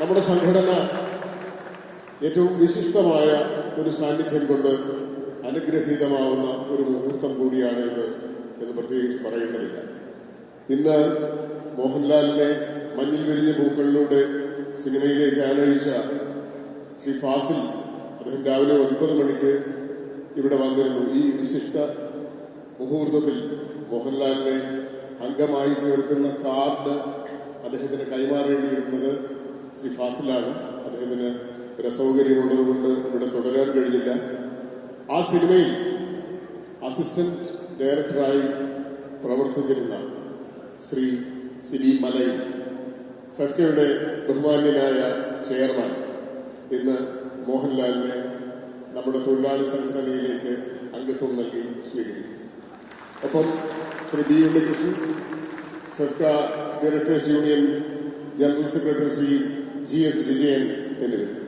നമ്മുടെ സംഘടന ഏറ്റവും വിശിഷ്ടമായ ഒരു സാന്നിധ്യം കൊണ്ട് അനുഗ്രഹീതമാവുന്ന ഒരു മുഹൂർത്തം കൂടിയാണ് ഇത് എന്ന് പ്രത്യേകിച്ച് പറയേണ്ടതില്ല. ഇന്ന് മോഹൻലാലിനെ മഞ്ഞിൽ വിരിഞ്ഞ പൂക്കളിലൂടെ സിനിമയിലേക്ക് ആനയിച്ച ശ്രീ ഫാസിൽ അദ്ദേഹം രാവിലെ ഒൻപത് മണിക്ക് ഇവിടെ വന്നിരുന്നു. ഈ വിശിഷ്ട മുഹൂർത്തത്തിൽ മോഹൻലാലിനെ അംഗമായി ചേർക്കുന്ന കാർഡ് അദ്ദേഹത്തിന് കൈമാറേണ്ടിയിരുന്നത് ശ്രീ ഫാസിലാണ് അദ്ദേഹത്തിന് ഒരു അസൗകര്യം ഉള്ളതുകൊണ്ട് ഇവിടെ തുടരാൻ കഴിഞ്ഞില്ല. ആ സിനിമയിൽ അസിസ്റ്റന്റ് ഡയറക്ടറായി പ്രവർത്തിച്ചിരുന്ന ശ്രീ സിബി മലയിൽ ഫെഫ്കയുടെ ബഹുമാന്യനായ ചെയർമാൻ ഇന്ന് മോഹൻലാലിനെ നമ്മുടെ തൊഴിലാളി സംഘടനയിലേക്ക് അംഗത്വം നൽകി സ്വീകരിക്കും. ഒപ്പം Shri B Unnikrishnan FEFKA directors union general secretary Shri G S Vijayan എന്നിവർ.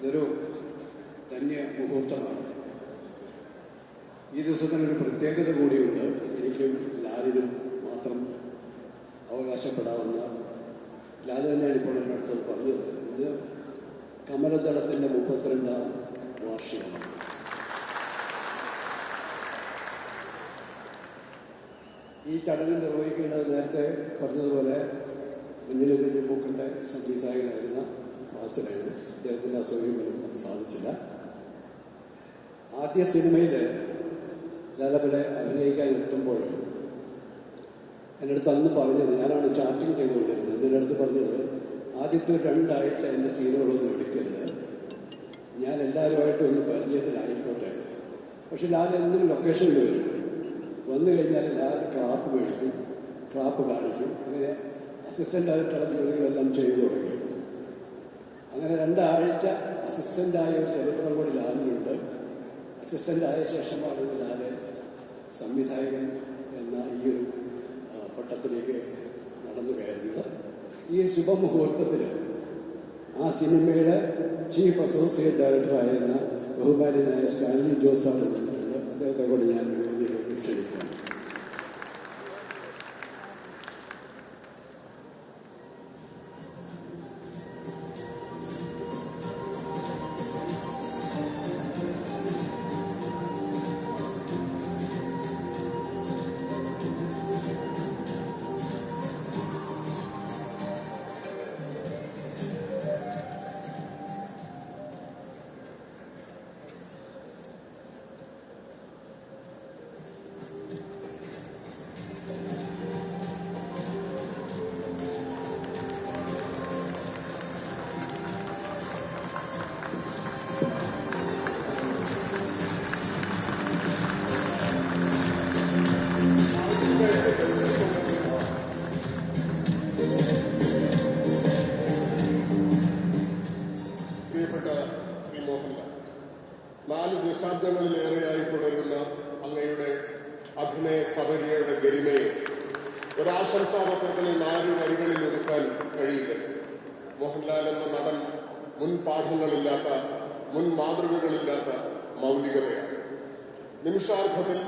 ഇതൊരു ധന്യ മുഹൂർത്തമാണ്. ഈ ദിവസത്തിനൊരു പ്രത്യേകത കൂടിയുണ്ട്. എനിക്കും ലാലിനും മാത്രം അവകാശപ്പെടാവുന്ന ലാലു തന്നെയാണ് ഇപ്പോൾ എന്റെ പറഞ്ഞത്. ഇത് കമലദളത്തിന്റെ മുപ്പത്തിരണ്ടാം ഈ ചടങ്ങ് നിർവഹിക്കേണ്ടത് നേരത്തെ പറഞ്ഞതുപോലെ മുന്നിലെ കുഞ്ഞുമൂക്കളുടെ സംവിധായകനായിരുന്ന ഫാസിലാണ് അദ്ദേഹത്തിന്റെ അസൗകര്യം മൂലം അത് സാധിച്ചില്ല. ആദ്യ സിനിമയിൽ ലാലബലെ അഭിനയിക്കാൻ എത്തുമ്പോൾ എന്റെ അടുത്ത് അന്ന് പറഞ്ഞത് ഞാനാണ് ചാറ്റിംഗ് ചെയ്തുകൊണ്ടിരുന്നത്. എന്റെ അടുത്ത് പറഞ്ഞത് ആദ്യത്തെ രണ്ടാഴ്ച എന്റെ സീനുകളൊന്നും എടുക്കരുത്. ഞാൻ എല്ലാവരുമായിട്ടും ഒന്ന് പരിചയത്തിലായിക്കോട്ടെ. പക്ഷെ ലാലെന്തിനും ലൊക്കേഷനിൽ വരും വന്നു കഴിഞ്ഞാൽ എല്ലാവരും ക്ലാപ്പ് മേടിക്കും ക്ലാപ്പ് കാണിക്കും. അങ്ങനെ അസിസ്റ്റന്റ് ഡയറക്ടറുടെ ജോലികളെല്ലാം ചെയ്തു തുടങ്ങി. അങ്ങനെ രണ്ടാഴ്ച അസിസ്റ്റന്റായ ഒരു ചരിത്രം കൂടി ലാലിനുണ്ട് അസിസ്റ്റന്റായ ശേഷമാണ് ലാൽ സംവിധായകൻ എന്ന ഈ ഒരു പട്ടത്തിലേക്ക് നടന്നു കയറുന്നത്. ഈ ശുഭമുഹൂർത്തത്തിൽ ആ സിനിമയുടെ ചീഫ് അസോസിയേറ്റ് ഡയറക്ടറായിരുന്ന ബഹുമാനായ സ്റ്റാൻലി ജോസാണ് അദ്ദേഹത്തെ കൂടി ഞാൻ ശ്രീ മോഹൻലാൽ നാല് ദശാബ്ദങ്ങളിലേറെയായി തുടരുന്ന അങ്ങയുടെ അഭിനയ സബരിയുടെ ഗരിമയെ ഒരാശംസാപത്രത്തിലെ നാല് വരികളിൽ ഒതുക്കാൻ കഴിയില്ല. മോഹൻലാൽ എന്ന നടൻ മുൻ പാഠങ്ങളില്ലാത്ത മുൻ മാതൃകകളില്ലാത്ത മൗലികതയാണ്. നിമിഷാർത്ഥത്തിൽ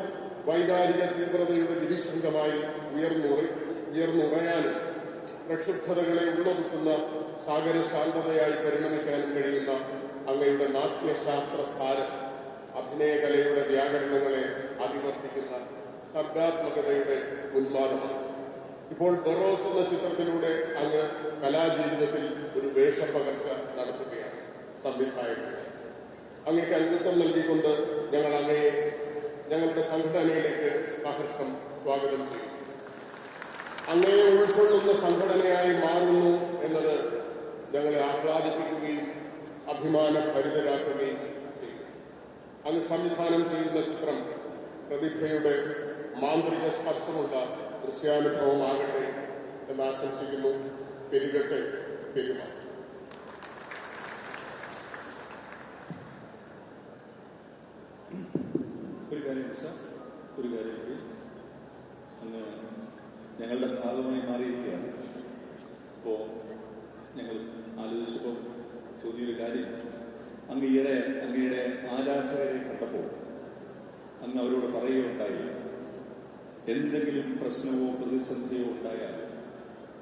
വൈകാരിക തീവ്രതയുടെ ദിവിശൃംഗമായി ഉയർന്നുറി ഉയർന്നുറയാനും പ്രക്ഷുബ്ധതകളെ ഉള്ളൊതുക്കുന്ന സാഗര ശാന്തതയായി പരിണമിക്കാനും കഴിയുന്ന അങ്ങയുടെ നാട്യശാസ്ത്ര സാരം അഭിനയകലയുടെ വ്യാകരണങ്ങളെ അതിവർത്തിക്കുന്ന സർഗാത്മകതയുടെ ഉന്മാദമാണ്. ഇപ്പോൾ ബൊറോസ് എന്ന ചിത്രത്തിലൂടെ അങ്ങ് കലാജീവിതത്തിൽ ഒരു വേഷപ്പകർച്ച നടത്തുകയാണ് സംവിധായകരുടെ അങ്ങേക്ക് അംഗത്വം നൽകിക്കൊണ്ട് ഞങ്ങൾ അങ്ങയെ ഞങ്ങളുടെ സംഘടനയിലേക്ക് സഹർഷം സ്വാഗതം ചെയ്യും. അങ്ങയെ ഉൾക്കൊള്ളുന്ന സംഘടനയായി മാറുന്നു എന്നത് ഞങ്ങളെ ആഹ്ലാദിപ്പിക്കുകയും അഭിമാനഭരിതരാക്കുകയും ഭരിതരാക്കുകയും അന്ന് സംവിധാനം ചെയ്യുന്ന ചിത്രം പ്രതിഭയുടെ മാന്ത്രിക സ്പർശമുള്ള ദൃശ്യാനുഭവമാകട്ടെ എന്ന് ആശംസിക്കുന്നു. പെരുകട്ടെ പെരുമാ ഒരു കാര്യം സാർ ഒരു കാര്യം അങ്ങ് ഞങ്ങളുടെ ഭാഗമായി മാറിയിരിക്കുകയാണ്. അപ്പോൾ ഞങ്ങൾ ആലോചിച്ചപ്പോൾ തോന്നിയൊരു കാര്യം അങ്ങ് ഈയിടെ അങ്ങയുടെ ആരാധകരെ കണ്ടപ്പോൾ അങ്ങ് അവരോട് പറയുകയുണ്ടായി എന്തെങ്കിലും പ്രശ്നമോ പ്രതിസന്ധിയോ ഉണ്ടായാൽ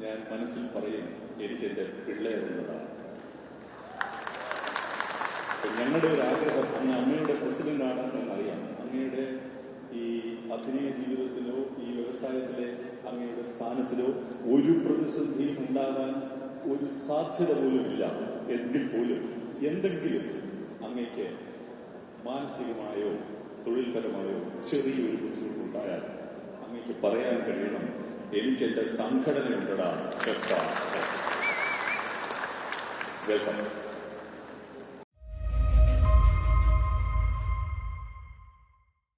ഞാൻ മനസ്സിൽ പറയും എനിക്ക് എന്റെ പിള്ളേരുള്ളതാണ് ഞങ്ങളുടെ ഒരു ആഗ്രഹം അങ്ങ് അമ്മയുടെ പ്രസിഡന്റ് ആണ് എന്നറിയാം. അങ്ങയുടെ ഈ അഭിനയ ജീവിതത്തിലോ ഈ വ്യവസായത്തിലെ അങ്ങയുടെ സ്ഥാനത്തിലോ ഒരു പ്രതിസന്ധിയും ഉണ്ടാകാൻ ഒരു സാധ്യത പോലും ഇല്ല എങ്കിൽ പോലും എന്തെങ്കിലും അങ്ങയ്ക്ക് മാനസികമായോ തൊഴിൽപരമായോ ചെറിയൊരു ബുദ്ധിമുട്ടുണ്ടായാൽ അങ്ങേക്ക് പറയാൻ കഴിയണം എനിക്ക് എന്റെ സംഘടനയുണ്ടടാ വെൽക്കം.